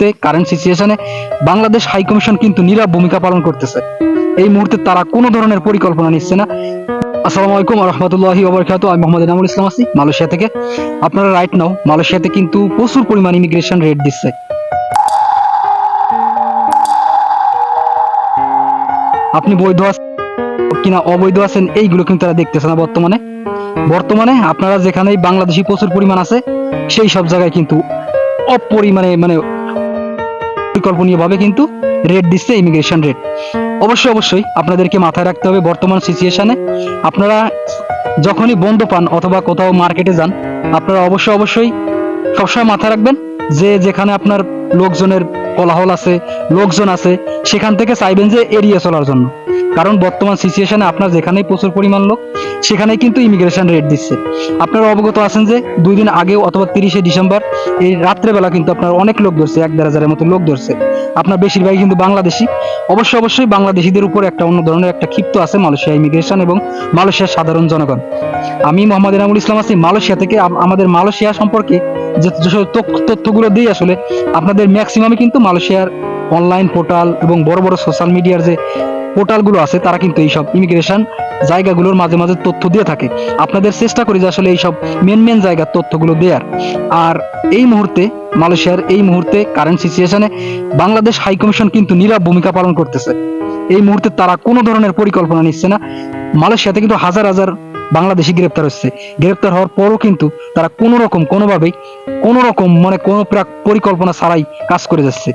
মুহূর্তে কারেন্ট সিচুয়েশনে Bangladesh high commission কিন্তু নীরব ভূমিকা পালন করতেছে। এই মুহূর্তে তারা কোনো ধরনের পরিকল্পনা নিচ্ছে না। আসসালামু আলাইকুম রহমতুল্লাহি ওবরকাত আমি মোহাম্মদ এনামুল ইসলাম আছি মালয়েশিয়া থেকে। আপনারা রাইট নাও মালয়েশিয়াতে কিন্তু প্রচুর পরিমাণ ইমিগ্রেশন রেট দিচ্ছে। আপনি বৈধ আছেন কিনা অবৈধ আছেন, এইগুলো কিন্তু তারা দেখতেছে না বর্তমানে। বর্তমানে আপনারা যেখানেই বাংলাদেশি প্রচুর পরিমাণ আছে, সেই সব জায়গায় কিন্তু অপরিমাণে মানে পরিকল্পনীয় ভাবে কিন্তু রেট দিচ্ছে ইমিগ্রেশন রেট অবশ্যই অবশ্যই আপনাদেরকে মাথায় রাখতে হবে বর্তমান সিচুয়েশনে আপনারা যখনই বন্ধ পান অথবা কোথাও মার্কেটে যান, আপনারা অবশ্যই অবশ্যই সবসময় মাথায় রাখবেন যে যেখানে আপনার লোকজনের কোলাহল আছে, লোকজন আছে, সেখান থেকে চাইবেন যে এড়িয়ে চলার জন্য। কারণ বর্তমান সিচুয়েশনে আপনার যেখানেই প্রচুর পরিমাণ লোক, সেখানেই কিন্তু ইমিগ্রেশন রেট দিচ্ছে। আপনারা অবগত আছেন যে দুই দিন আগেও অথবা তিরিশে ডিসেম্বর এই রাত্রেবেলা কিন্তু আপনার অনেক লোক ধরছে, এক দেড় হাজারের মতো লোক ধরছে। আপনার বেশিরভাগই কিন্তু বাংলাদেশি। অবশ্যই অবশ্যই বাংলাদেশিদের উপর একটা অন্য ধরনের একটা ক্ষিপ্ত আছে মালয়েশিয়া ইমিগ্রেশন এবং মালয়েশিয়ার সাধারণ জনগণ। আমি মোহাম্মদ এনামুল ইসলাম আছি, মালয়েশিয়া থেকে আমাদের মালয়েশিয়া সম্পর্কে যে তথ্যগুলো দিই আসলে, আপনাদের ম্যাক্সিমামই কিন্তু মালয়েশিয়ার অনলাইন পোর্টাল এবং বড় বড় সোশ্যাল মিডিয়ার যে পোর্টালগুলো আছে, তারা কিন্তু এইসব ইমিগ্রেশন জায়গাগুলোর মাঝে মাঝে তথ্য দিয়ে থাকে। আপনাদের চেষ্টা করি যে আসলে এইসব মেন মেন জায়গার তথ্যগুলো দেওয়ার আর এই মুহূর্তে, মালয়েশিয়ার এই মুহূর্তে কারেন্ট সিচুয়েশনে বাংলাদেশ হাই কমিশন কিন্তু নীরব ভূমিকা পালন করতেছে। এই মুহূর্তে তারা কোনো ধরনের পরিকল্পনা নিচ্ছে না। মালয়েশিয়াতে কিন্তু হাজার হাজার বাংলাদেশি গ্রেপ্তার হচ্ছে। গ্রেপ্তার হওয়ার পরও কিন্তু তারা কোনো রকম, কোনোভাবেই কোনো রকম মানে কোনো পরিকল্পনা ছাড়াই কাজ করে যাচ্ছে।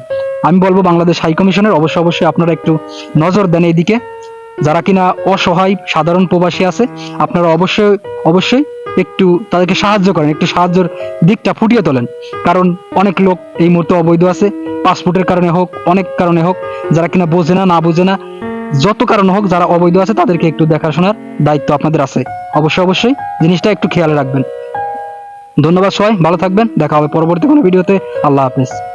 আমি বলব বাংলাদেশ হাই কমিশনের অবশ্যই অবশ্যই আপনারা একটু নজর দেন এইদিকে। যারা কিনা অসহায়, সাধারণ প্রবাসী আছে, আপনারা অবশ্যই অবশ্যই একটু তাদেরকে সাহায্য করেন, একটু সাহায্যের দিকটা ফুটিয়ে তোলেন। কারণ অনেক লোক এই মুহূর্তে অবৈধ আছে পাসপোর্টের কারণে হোক, অনেক কারণে হোক, যারা কিনা বোঝে না না বোঝে না, যত কারণ হোক যারা অবৈধ আছে, তাদেরকে একটু দেখাশোনার দায়িত্ব আপনাদের আছে। অবশ্যই অবশ্যই জিনিসটা একটু খেয়াল রাখবেন। ধন্যবাদ সবাই, ভালো থাকবেন, দেখা হবে পরবর্তী কোনো ভিডিওতে, আল্লাহ হাফেজ।